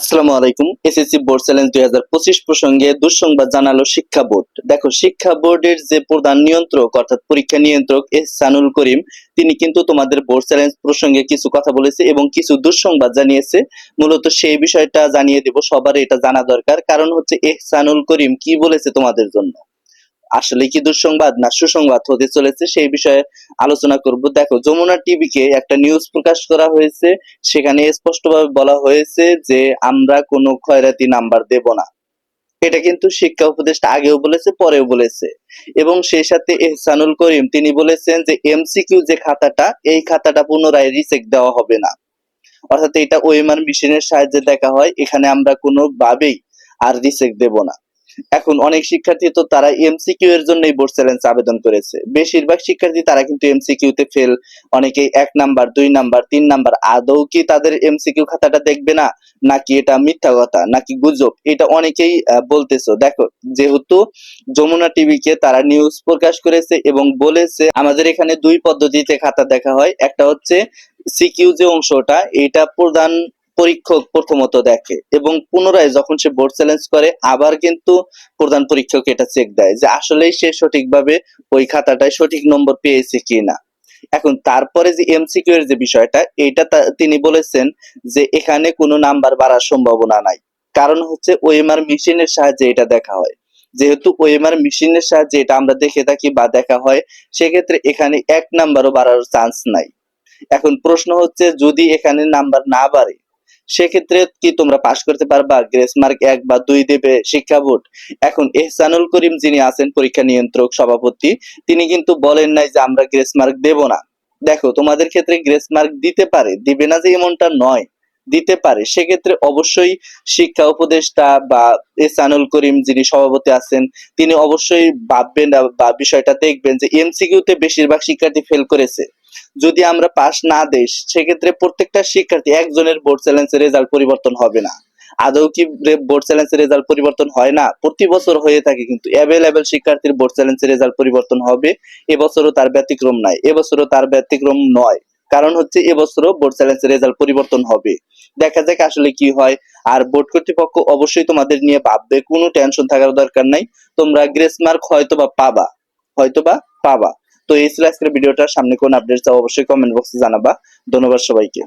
আসসালামু আলাইকুম। SSC board challenge দুই হাজার পঁচিশ প্রসঙ্গে দুঃসংবাদ জানালো শিক্ষা বোর্ড। দেখো, শিক্ষা বোর্ডের যে প্রধান নিয়ন্ত্রক, অর্থাৎ পরীক্ষা নিয়ন্ত্রক এহসানুল করিম, তিনি কিন্তু তোমাদের বোর্ড চ্যালেঞ্জ প্রসঙ্গে কিছু কথা বলেছে এবং কিছু দুঃসংবাদ জানিয়েছে। মূলত সেই বিষয়টা জানিয়ে দেব সবার এটা জানা দরকার। কারণ হচ্ছে এহসানুল করিম কি বলেছে তোমাদের জন্য? আসলে কি দুঃসংবাদ না সুসংবাদ হতে চলেছে সেই বিষয়ে আলোচনা করব। দেখো, যমুনা টিভিকে একটা নিউজ প্রকাশ করা হয়েছে। সেখানে স্পষ্টভাবে বলা হয়েছে যে, আমরা কোনো খয়রাতি নাম্বার দেব না। এটা কিন্তু শিক্ষা উপদেষ্টা আগেও বলেছে, পরেও বলেছে। এবং সেই সাথে এহসানুল করিম, তিনি বলেছেন যে এমসিকিউ যে খাতাটা, এই খাতাটা পুনরায় রিচেক দেওয়া হবে না। অর্থাৎ এটা ওয়েমার মেশিনের সাহায্যে দেখা হয়, এখানে আমরা কোনো ভাবেই আর রিচেক দেব না। এখন অনেক শিক্ষার্থী তো তারা এমসিকিউ এর জন্যই বোর্ড চ্যালেঞ্জ আবেদন করেছে। বেশিরভাগ শিক্ষার্থী তারা কিন্তু এমসিকিউ তে ফেল অনেকেই এক নাম্বার, দুই নাম্বার, তিন নাম্বার, আদৌ কি তাদের এমসিকিউ খাতাটা দেখবে না? নাকি এটা মিথ্যা কথা? নাকি গুজব? এটা অনেকেই বলতেছো। দেখো, যেহেতু যমুনা টিভিকে তারা নিউজ প্রকাশ করেছে এবং বলেছে, আমাদের এখানে দুই পদ্ধতিতে খাতা দেখা হয়। একটা হচ্ছে সিকিউ যে অংশটা, এটা প্রধান পরীক্ষক প্রথমত দেখে এবং পুনরায় যখন সে বোর্ড চ্যালেঞ্জ করে, আবার কিন্তু প্রধান পরীক্ষক এটা চেক দেয় যে আসলেই সে সঠিকভাবে ওই খাতাটায় সঠিক নম্বর পেয়েছে কিনা। এখন তারপরে যে এমসিকিউ এর যে বিষয়টা, এটা তিনি বলেছেন যে এখানে কোনো নাম্বার বাড়ার সম্ভাবনা নাই। কারণ হচ্ছে ওএমআর মেশিনের সাহায্যে এটা দেখা হয়। যেহেতু ওএমআর মেশিনের সাহায্যে এটা আমরা দেখে থাকি বা দেখা হয়, সেক্ষেত্রে এখানে এক নাম্বারও বাড়ার চান্স নাই। এখন প্রশ্ন হচ্ছে যদি এখানে নাম্বার না বাড়ে সেক্ষেত্রে কি তোমরা পাশ করতে পারবা? গ্রেস মার্ক এক বা দুই দেবে শিক্ষা বোর্ড। এখন এহসানুল করিম যিনি আছেন পরীক্ষা নিয়ন্ত্রক সভাপতি, তিনি কিন্তু বলেন নাই যে আমরা গ্রেস মার্ক দেব না। দেখো, তোমাদের ক্ষেত্রে গ্রেস মার্ক দিতে পারে, দিবে না যে এমনটা নয়, দিতে পারে। সেক্ষেত্রে অবশ্যই শিক্ষা উপদেষ্টা বা এহসানুল করিম যিনি সভাপতি আছেন, তিনি অবশ্যই ভাববেন বা বিষয়টা দেখবেন যে এমসিকিউ তে বেশিরভাগ শিক্ষার্থী ফেল করেছে। যদি আমরা পাস না দেই, সেক্ষেত্রে প্রত্যেকটা শিক্ষার্থী একজনের বোর্ড চ্যালেঞ্জের রেজাল্ট পরিবর্তন হবে না। আদৌ কি বোর্ড চ্যালেঞ্জের রেজাল্ট পরিবর্তন হয় না? প্রতি বছর হয়ে থাকে কিন্তু অ্যাভেলেবেল শিক্ষার্থীর বোর্ড চ্যালেঞ্জের রেজাল্ট পরিবর্তন হবে। এবছরও তার ব্যতিক্রম নাই। এবছরও তার ব্যতিক্রম নয়। কারণ হচ্ছে এবছরও বোর্ড চ্যালেঞ্জের রেজাল্ট পরিবর্তন হবে। দেখা যাক আসলে কি হয়। আর বোর্ড কর্তৃপক্ষ অবশ্যই তোমাদের নিয়ে ভাববে। কোনো টেনশন থাকার দরকার নাই। তোমরা গ্রেস মার্ক হয়তো বা পাবা। হয়তো বা পাবা। তো এই ছিল আজকের ভিডিওটা। সামনে কোন আপডেট চাও অবশ্যই কমেন্ট বক্সে জানাবা। ধন্যবাদ সবাইকে।